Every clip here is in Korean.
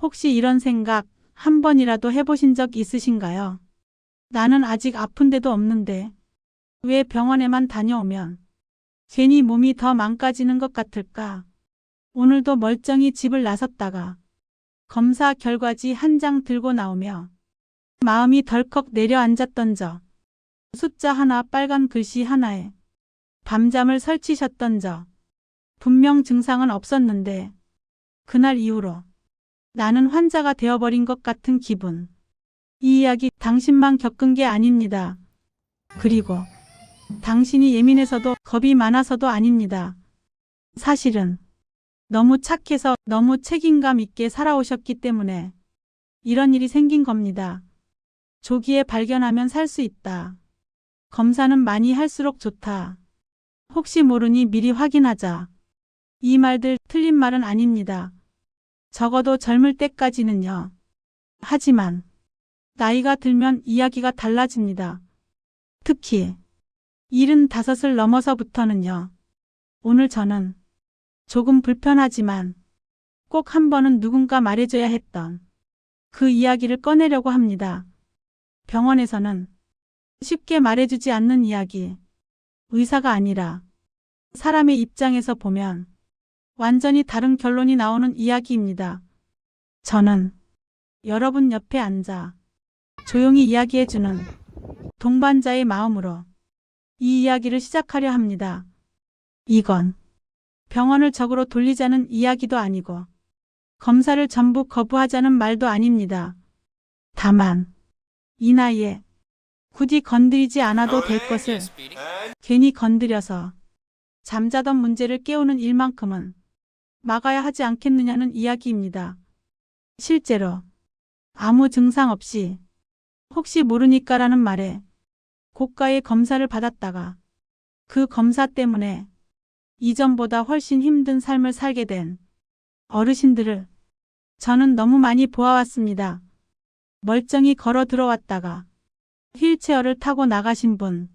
혹시 이런 생각 한 번이라도 해보신 적 있으신가요? 나는 아직 아픈 데도 없는데 왜 병원에만 다녀오면 괜히 몸이 더 망가지는 것 같을까? 오늘도 멀쩡히 집을 나섰다가 검사 결과지 한 장 들고 나오며 마음이 덜컥 내려앉았던 저 숫자 하나 빨간 글씨 하나에 밤잠을 설치셨던 저 분명 증상은 없었는데 그날 이후로 나는 환자가 되어버린 것 같은 기분. 이 이야기 당신만 겪은 게 아닙니다. 그리고 당신이 예민해서도 겁이 많아서도 아닙니다. 사실은 너무 착해서 너무 책임감 있게 살아오셨기 때문에 이런 일이 생긴 겁니다. 조기에 발견하면 살 수 있다. 검사는 많이 할수록 좋다. 혹시 모르니 미리 확인하자. 이 말들 틀린 말은 아닙니다. 적어도 젊을 때까지는요. 하지만 나이가 들면 이야기가 달라집니다. 특히 75을 넘어서부터는요. 오늘 저는 조금 불편하지만 꼭 한 번은 누군가 말해줘야 했던 그 이야기를 꺼내려고 합니다. 병원에서는 쉽게 말해주지 않는 이야기. 의사가 아니라 사람의 입장에서 보면 완전히 다른 결론이 나오는 이야기입니다. 저는 여러분 옆에 앉아 조용히 이야기해주는 동반자의 마음으로 이 이야기를 시작하려 합니다. 이건 병원을 적으로 돌리자는 이야기도 아니고 검사를 전부 거부하자는 말도 아닙니다. 다만 이 나이에 굳이 건드리지 않아도 될 것을 괜히 건드려서 잠자던 문제를 깨우는 일만큼은 막아야 하지 않겠느냐는 이야기입니다. 실제로 아무 증상 없이 혹시 모르니까라는 말에 고가의 검사를 받았다가 그 검사 때문에 이전보다 훨씬 힘든 삶을 살게 된 어르신들을 저는 너무 많이 보아왔습니다. 멀쩡히 걸어 들어왔다가 휠체어를 타고 나가신 분,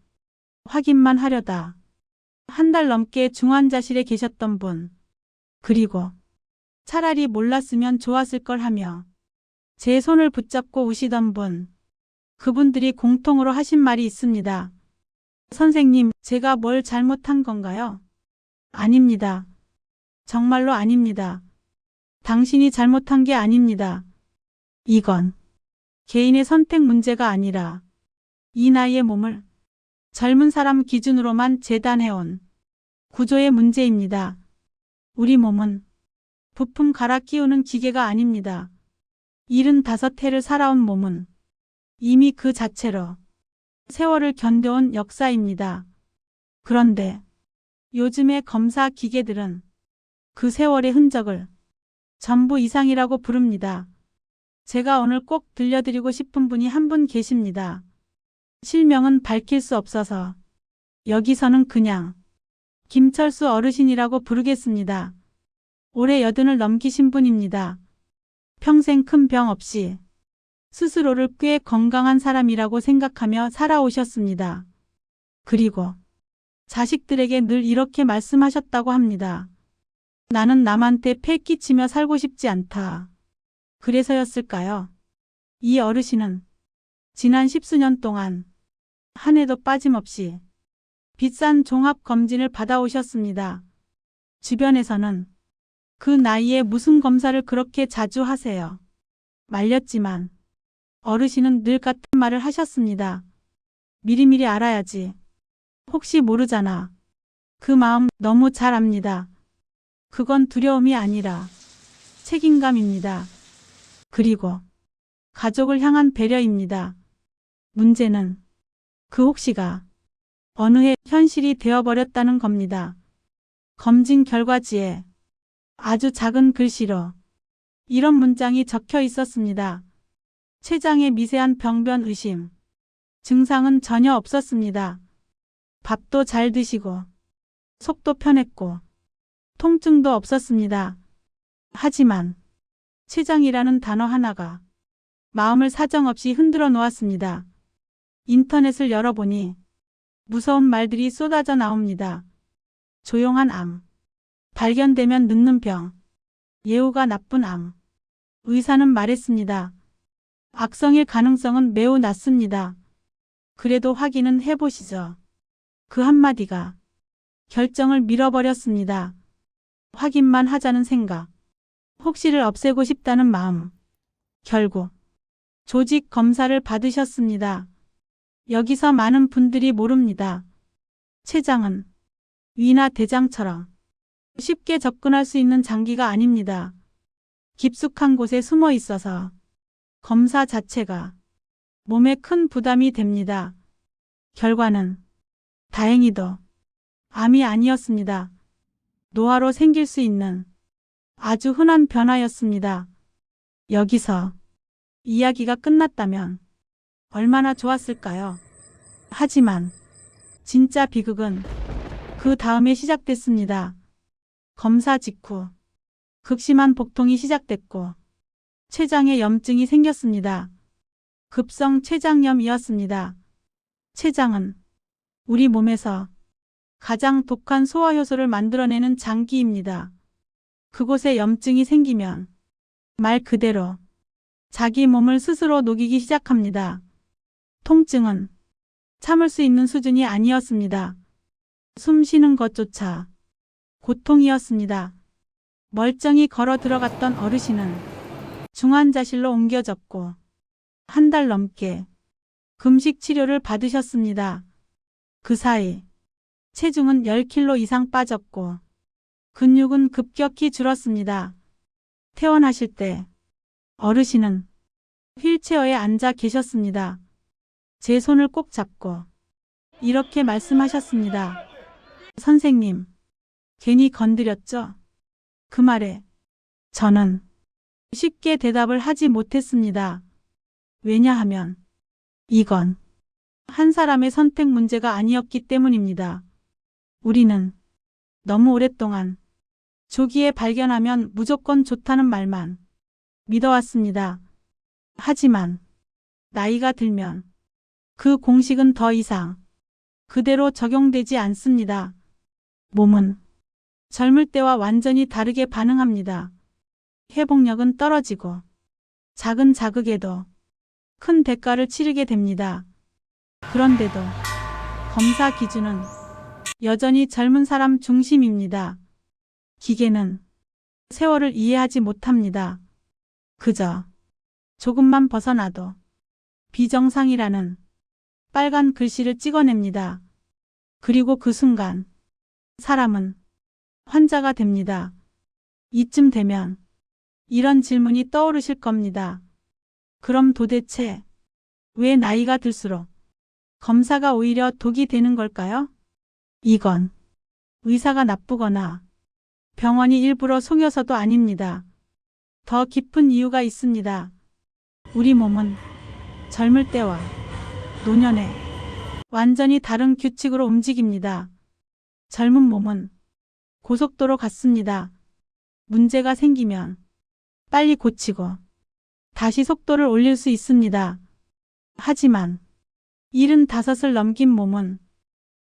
확인만 하려다 한 달 넘게 중환자실에 계셨던 분, 그리고 차라리 몰랐으면 좋았을 걸 하며 제 손을 붙잡고 우시던 분, 그분들이 공통으로 하신 말이 있습니다. 선생님, 제가 뭘 잘못한 건가요? 아닙니다. 정말로 아닙니다. 당신이 잘못한 게 아닙니다. 이건 개인의 선택 문제가 아니라 이 나이의 몸을 젊은 사람 기준으로만 재단해온 구조의 문제입니다. 우리 몸은 부품 갈아 끼우는 기계가 아닙니다. 75해를 살아온 몸은 이미 그 자체로 세월을 견뎌온 역사입니다. 그런데 요즘의 검사 기계들은 그 세월의 흔적을 전부 이상이라고 부릅니다. 제가 오늘 꼭 들려드리고 싶은 분이 한 분 계십니다. 실명은 밝힐 수 없어서 여기서는 그냥 김철수 어르신이라고 부르겠습니다. 올해 여든을 넘기신 분입니다. 평생 큰 병 없이 스스로를 꽤 건강한 사람이라고 생각하며 살아오셨습니다. 그리고 자식들에게 늘 이렇게 말씀하셨다고 합니다. 나는 남한테 패 끼치며 살고 싶지 않다. 그래서였을까요? 이 어르신은 지난 십수년 동안 한 해도 빠짐없이 비싼 종합 검진을 받아오셨습니다. 주변에서는 그 나이에 무슨 검사를 그렇게 자주 하세요. 말렸지만 어르신은 늘 같은 말을 하셨습니다. 미리미리 알아야지. 혹시 모르잖아. 그 마음 너무 잘 압니다. 그건 두려움이 아니라 책임감입니다. 그리고 가족을 향한 배려입니다. 문제는 그 혹시가 어느 해 현실이 되어버렸다는 겁니다. 검진 결과지에 아주 작은 글씨로 이런 문장이 적혀 있었습니다. 췌장의 미세한 병변 의심. 증상은 전혀 없었습니다. 밥도 잘 드시고 속도 편했고 통증도 없었습니다. 하지만 췌장이라는 단어 하나가 마음을 사정없이 흔들어 놓았습니다. 인터넷을 열어보니 무서운 말들이 쏟아져 나옵니다. 조용한 암, 발견되면 늙는 병, 예후가 나쁜 암, 의사는 말했습니다. 악성일 가능성은 매우 낮습니다. 그래도 확인은 해보시죠. 그 한마디가 결정을 밀어버렸습니다. 확인만 하자는 생각. 혹시를 없애고 싶다는 마음. 결국 조직 검사를 받으셨습니다. 여기서 많은 분들이 모릅니다. 췌장은 위나 대장처럼 쉽게 접근할 수 있는 장기가 아닙니다. 깊숙한 곳에 숨어 있어서 검사 자체가 몸에 큰 부담이 됩니다. 결과는 다행히도 암이 아니었습니다. 노화로 생길 수 있는 아주 흔한 변화였습니다. 여기서 이야기가 끝났다면 얼마나 좋았을까요? 하지만 진짜 비극은 그 다음에 시작됐습니다. 검사 직후 극심한 복통이 시작됐고 췌장에 염증이 생겼습니다. 급성 췌장염이었습니다. 췌장은 우리 몸에서 가장 독한 소화효소를 만들어내는 장기입니다. 그곳에 염증이 생기면 말 그대로 자기 몸을 스스로 녹이기 시작합니다. 통증은 참을 수 있는 수준이 아니었습니다. 숨 쉬는 것조차 고통이었습니다. 멀쩡히 걸어 들어갔던 어르신은 중환자실로 옮겨졌고 한 달 넘게 금식 치료를 받으셨습니다. 그 사이 체중은 10kg 이상 빠졌고 근육은 급격히 줄었습니다. 퇴원하실 때 어르신은 휠체어에 앉아 계셨습니다. 제 손을 꼭 잡고 이렇게 말씀하셨습니다. 선생님, 괜히 건드렸죠? 그 말에 저는 쉽게 대답을 하지 못했습니다. 왜냐하면 이건 한 사람의 선택 문제가 아니었기 때문입니다. 우리는 너무 오랫동안 조기에 발견하면 무조건 좋다는 말만 믿어왔습니다. 하지만 나이가 들면 그 공식은 더 이상 그대로 적용되지 않습니다. 몸은 젊을 때와 완전히 다르게 반응합니다. 회복력은 떨어지고 작은 자극에도 큰 대가를 치르게 됩니다. 그런데도 검사 기준은 여전히 젊은 사람 중심입니다. 기계는 세월을 이해하지 못합니다. 그저 조금만 벗어나도 비정상이라는 빨간 글씨를 찍어냅니다. 그리고 그 순간 사람은 환자가 됩니다. 이쯤 되면 이런 질문이 떠오르실 겁니다. 그럼 도대체 왜 나이가 들수록 검사가 오히려 독이 되는 걸까요? 이건 의사가 나쁘거나 병원이 일부러 속여서도 아닙니다. 더 깊은 이유가 있습니다. 우리 몸은 젊을 때와 노년에 완전히 다른 규칙으로 움직입니다. 젊은 몸은 고속도로 같습니다. 문제가 생기면 빨리 고치고 다시 속도를 올릴 수 있습니다. 하지만 75을 넘긴 몸은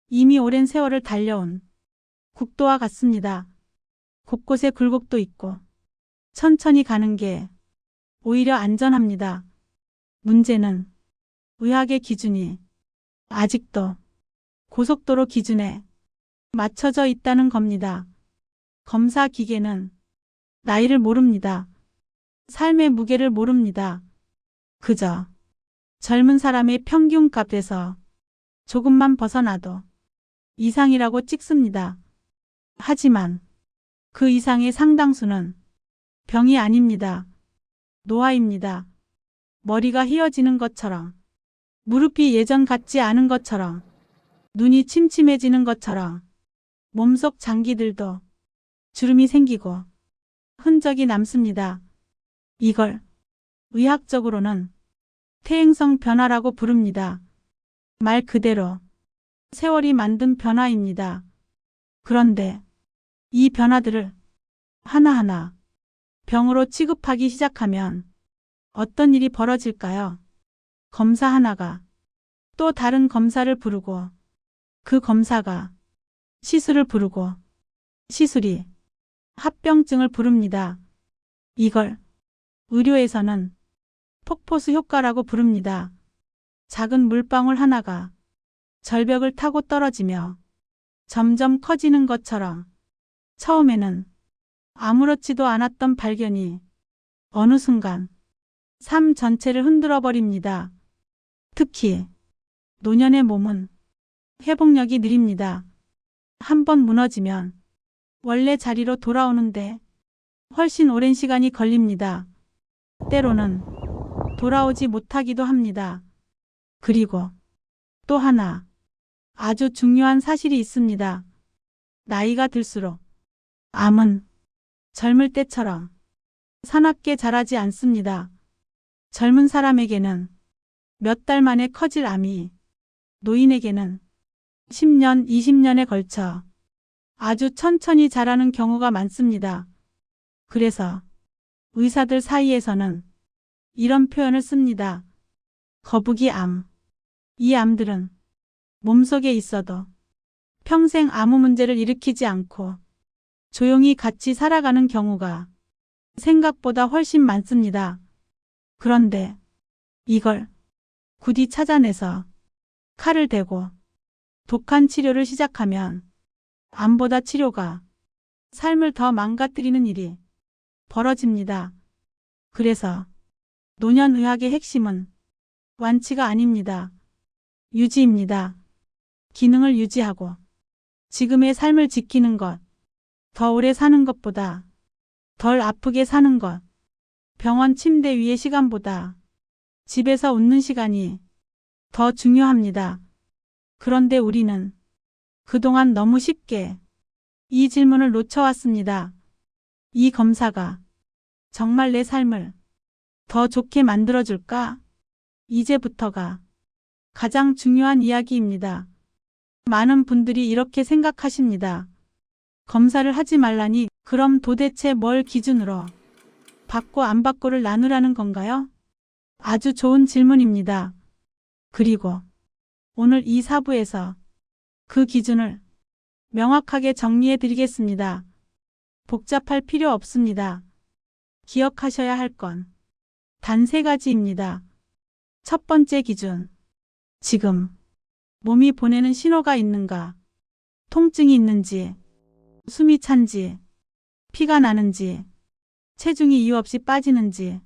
이미 오랜 세월을 달려온 국도와 같습니다. 곳곳에 굴곡도 있고 천천히 가는 게 오히려 안전합니다. 문제는 의학의 기준이 아직도 고속도로 기준에 맞춰져 있다는 겁니다. 검사 기계는 나이를 모릅니다. 삶의 무게를 모릅니다. 그저 젊은 사람의 평균 값에서 조금만 벗어나도 이상이라고 찍습니다. 하지만 그 이상의 상당수는 병이 아닙니다. 노화입니다. 머리가 휘어지는 것처럼, 무릎이 예전 같지 않은 것처럼, 눈이 침침해지는 것처럼, 몸속 장기들도 주름이 생기고 흔적이 남습니다. 이걸 의학적으로는 퇴행성 변화라고 부릅니다. 말 그대로 세월이 만든 변화입니다. 그런데 이 변화들을 하나하나 병으로 취급하기 시작하면 어떤 일이 벌어질까요? 검사 하나가 또 다른 검사를 부르고 그 검사가 시술을 부르고 시술이 합병증을 부릅니다. 이걸 의료에서는 폭포수 효과라고 부릅니다. 작은 물방울 하나가 절벽을 타고 떨어지며 점점 커지는 것처럼 처음에는 아무렇지도 않았던 발견이 어느 순간 삶 전체를 흔들어 버립니다. 특히 노년의 몸은 회복력이 느립니다. 한 번 무너지면 원래 자리로 돌아오는데 훨씬 오랜 시간이 걸립니다. 때로는 돌아오지 못하기도 합니다. 그리고 또 하나 아주 중요한 사실이 있습니다. 나이가 들수록 암은 젊을 때처럼 사납게 자라지 않습니다. 젊은 사람에게는 몇 달 만에 커질 암이 노인에게는 10년, 20년에 걸쳐 아주 천천히 자라는 경우가 많습니다. 그래서 의사들 사이에서는 이런 표현을 씁니다. 거북이 암. 이 암들은 몸속에 있어도 평생 아무 문제를 일으키지 않고 조용히 같이 살아가는 경우가 생각보다 훨씬 많습니다. 그런데 이걸 굳이 찾아내서 칼을 대고 독한 치료를 시작하면 암보다 치료가 삶을 더 망가뜨리는 일이 벌어집니다. 그래서 노년의학의 핵심은 완치가 아닙니다. 유지입니다. 기능을 유지하고 지금의 삶을 지키는 것, 더 오래 사는 것보다 덜 아프게 사는 것, 병원 침대 위의 시간보다 집에서 웃는 시간이 더 중요합니다. 그런데 우리는 그동안 너무 쉽게 이 질문을 놓쳐왔습니다. 이 검사가 정말 내 삶을 더 좋게 만들어줄까? 이제부터가 가장 중요한 이야기입니다. 많은 분들이 이렇게 생각하십니다. 검사를 하지 말라니 그럼 도대체 뭘 기준으로 받고 안 받고를 나누라는 건가요? 아주 좋은 질문입니다. 그리고 오늘 이 사부에서 그 기준을 명확하게 정리해 드리겠습니다. 복잡할 필요 없습니다. 기억하셔야 할 건 단 세 가지입니다. 첫 번째 기준. 지금 몸이 보내는 신호가 있는가? 통증이 있는지, 숨이 찬지, 피가 나는지, 체중이 이유 없이 빠지는지,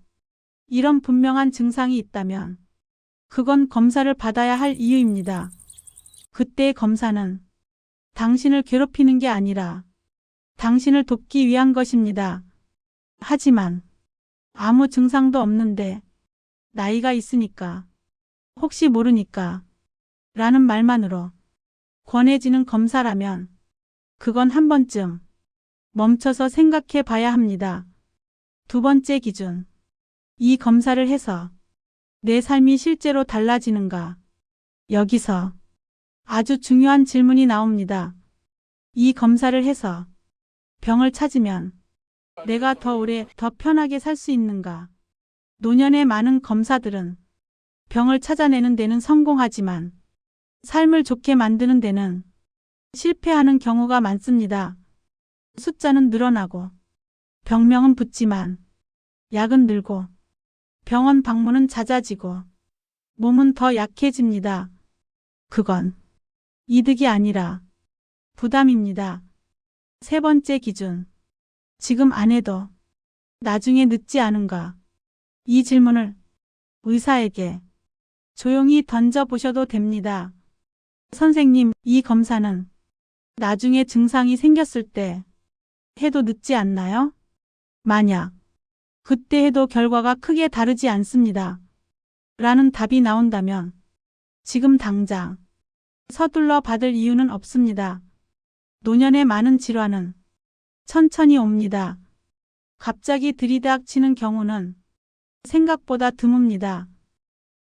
이런 분명한 증상이 있다면 그건 검사를 받아야 할 이유입니다. 그때의 검사는 당신을 괴롭히는 게 아니라 당신을 돕기 위한 것입니다. 하지만 아무 증상도 없는데 나이가 있으니까 혹시 모르니까 라는 말만으로 권해지는 검사라면 그건 한 번쯤 멈춰서 생각해 봐야 합니다. 두 번째 기준. 이 검사를 해서 내 삶이 실제로 달라지는가? 여기서 아주 중요한 질문이 나옵니다. 이 검사를 해서 병을 찾으면 내가 더 오래 더 편하게 살 수 있는가? 노년의 많은 검사들은 병을 찾아내는 데는 성공하지만 삶을 좋게 만드는 데는 실패하는 경우가 많습니다. 숫자는 늘어나고 병명은 붙지만 약은 늘고 병원 방문은 잦아지고 몸은 더 약해집니다. 그건 이득이 아니라 부담입니다. 세 번째 기준. 지금 안 해도 나중에 늦지 않은가? 이 질문을 의사에게 조용히 던져보셔도 됩니다. 선생님, 이 검사는 나중에 증상이 생겼을 때 해도 늦지 않나요? 만약 그때 해도 결과가 크게 다르지 않습니다. 라는 답이 나온다면 지금 당장 서둘러 받을 이유는 없습니다. 노년의 많은 질환은 천천히 옵니다. 갑자기 들이닥치는 경우는 생각보다 드뭅니다.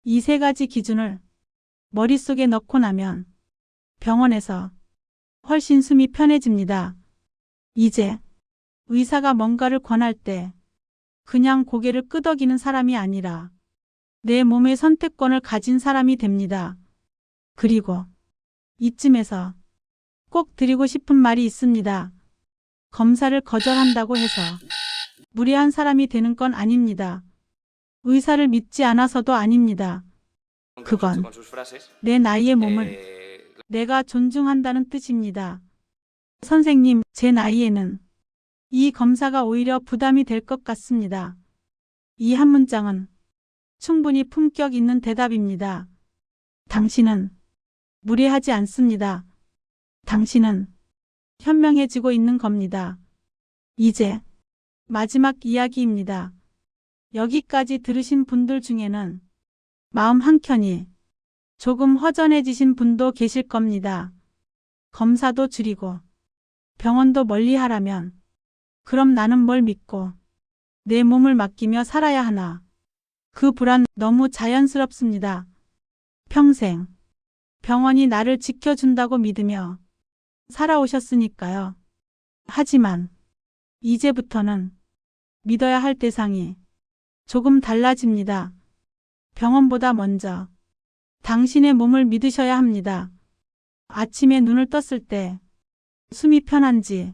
이 세 가지 기준을 머릿속에 넣고 나면 병원에서 훨씬 숨이 편해집니다. 이제 의사가 뭔가를 권할 때 그냥 고개를 끄덕이는 사람이 아니라 내 몸의 선택권을 가진 사람이 됩니다. 그리고 이쯤에서 꼭 드리고 싶은 말이 있습니다. 검사를 거절한다고 해서 무례한 사람이 되는 건 아닙니다. 의사를 믿지 않아서도 아닙니다. 그건 내 나이의 몸을 내가 존중한다는 뜻입니다. 선생님, 제 나이에는 이 검사가 오히려 부담이 될 것 같습니다. 이 한 문장은 충분히 품격 있는 대답입니다. 당신은 무례하지 않습니다. 당신은 현명해지고 있는 겁니다. 이제 마지막 이야기입니다. 여기까지 들으신 분들 중에는 마음 한켠이 조금 허전해지신 분도 계실 겁니다. 검사도 줄이고 병원도 멀리 하라면 그럼 나는 뭘 믿고 내 몸을 맡기며 살아야 하나. 그 불안 너무 자연스럽습니다. 평생 병원이 나를 지켜준다고 믿으며 살아오셨으니까요. 하지만 이제부터는 믿어야 할 대상이 조금 달라집니다. 병원보다 먼저 당신의 몸을 믿으셔야 합니다. 아침에 눈을 떴을 때 숨이 편한지,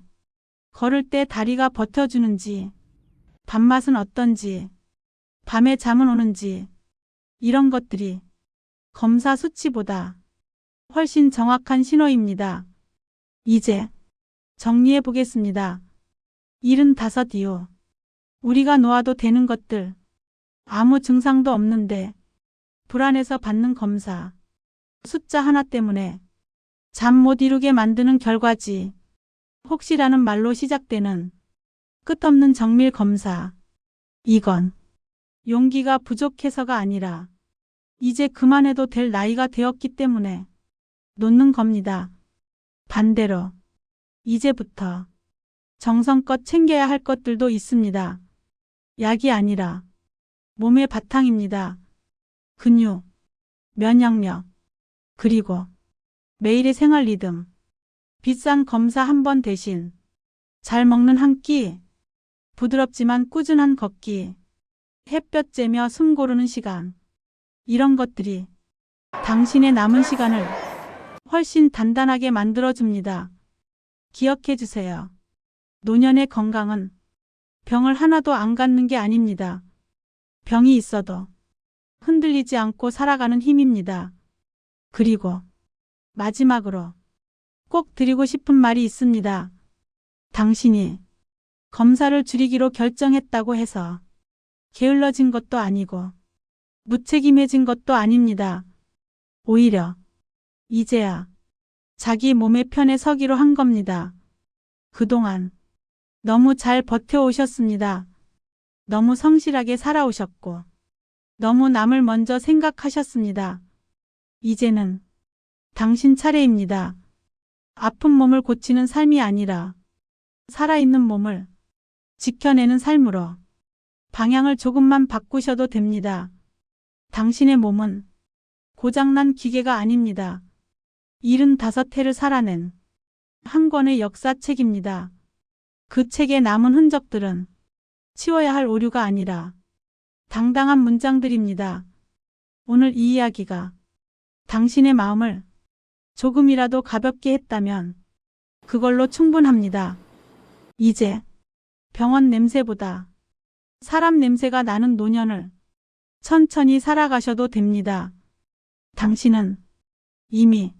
걸을 때 다리가 버텨주는지, 밥맛은 어떤지, 밤에 잠은 오는지, 이런 것들이 검사 수치보다 훨씬 정확한 신호입니다. 이제 정리해 보겠습니다. 75 이후 우리가 놓아도 되는 것들 아무 증상도 없는데 불안해서 받는 검사 숫자 하나 때문에 잠 못 이루게 만드는 결과지 혹시라는 말로 시작되는 끝없는 정밀 검사 이건 용기가 부족해서가 아니라 이제 그만해도 될 나이가 되었기 때문에 놓는 겁니다. 반대로 이제부터 정성껏 챙겨야 할 것들도 있습니다. 약이 아니라 몸의 바탕입니다. 근육, 면역력, 그리고 매일의 생활 리듬. 비싼 검사 한 번 대신 잘 먹는 한 끼, 부드럽지만 꾸준한 걷기, 햇볕 쬐며 숨 고르는 시간. 이런 것들이 당신의 남은 시간을 훨씬 단단하게 만들어줍니다. 기억해 주세요. 노년의 건강은 병을 하나도 안 갖는 게 아닙니다. 병이 있어도 흔들리지 않고 살아가는 힘입니다. 그리고 마지막으로 꼭 드리고 싶은 말이 있습니다. 당신이 검사를 줄이기로 결정했다고 해서 게을러진 것도 아니고 무책임해진 것도 아닙니다. 오히려 이제야 자기 몸의 편에 서기로 한 겁니다. 그동안 너무 잘 버텨오셨습니다. 너무 성실하게 살아오셨고, 너무 남을 먼저 생각하셨습니다. 이제는 당신 차례입니다. 아픈 몸을 고치는 삶이 아니라 살아있는 몸을 지켜내는 삶으로 방향을 조금만 바꾸셔도 됩니다. 당신의 몸은 고장난 기계가 아닙니다. 75해를 살아낸 한 권의 역사책입니다. 그 책에 남은 흔적들은 치워야 할 오류가 아니라 당당한 문장들입니다. 오늘 이 이야기가 당신의 마음을 조금이라도 가볍게 했다면 그걸로 충분합니다. 이제 병원 냄새보다 사람 냄새가 나는 노년을 천천히 살아가셔도 됩니다. 당신은 이미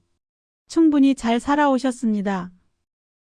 충분히 잘 살아오셨습니다.